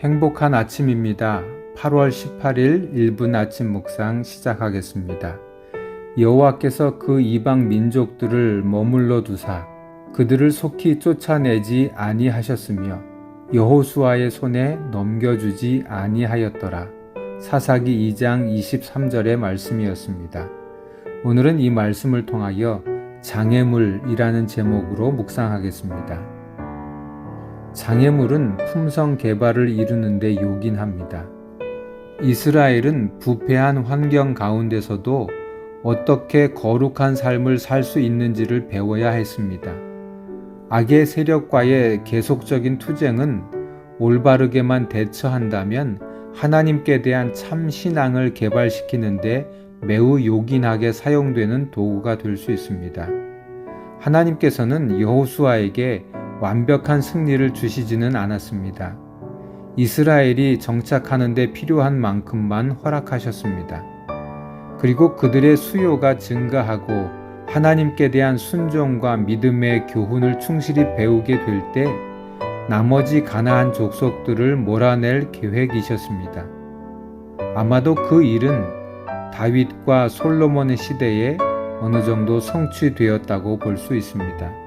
행복한 아침입니다. 8월 18일 1분 아침 묵상 시작하겠습니다. 여호와께서 그 이방 민족들을 머물러 두사 그들을 속히 쫓아내지 아니하셨으며 여호수아의 손에 넘겨주지 아니하였더라. 사사기 2장 23절의 말씀이었습니다. 오늘은 이 말씀을 통하여 장애물이라는 제목으로 묵상하겠습니다. 장애물은 품성 개발을 이루는데 요긴합니다. 이스라엘은 부패한 환경 가운데서도 어떻게 거룩한 삶을 살 수 있는지를 배워야 했습니다. 악의 세력과의 계속적인 투쟁은 올바르게만 대처한다면 하나님께 대한 참 신앙을 개발시키는데 매우 요긴하게 사용되는 도구가 될 수 있습니다. 하나님께서는 여호수아에게 완벽한 승리를 주시지는 않았습니다. 이스라엘이 정착하는 데 필요한 만큼만 허락하셨습니다. 그리고 그들의 수요가 증가하고 하나님께 대한 순종과 믿음의 교훈을 충실히 배우게 될 때 나머지 가나안 족속들을 몰아낼 계획이셨습니다. 아마도 그 일은 다윗과 솔로몬의 시대에 어느 정도 성취되었다고 볼 수 있습니다.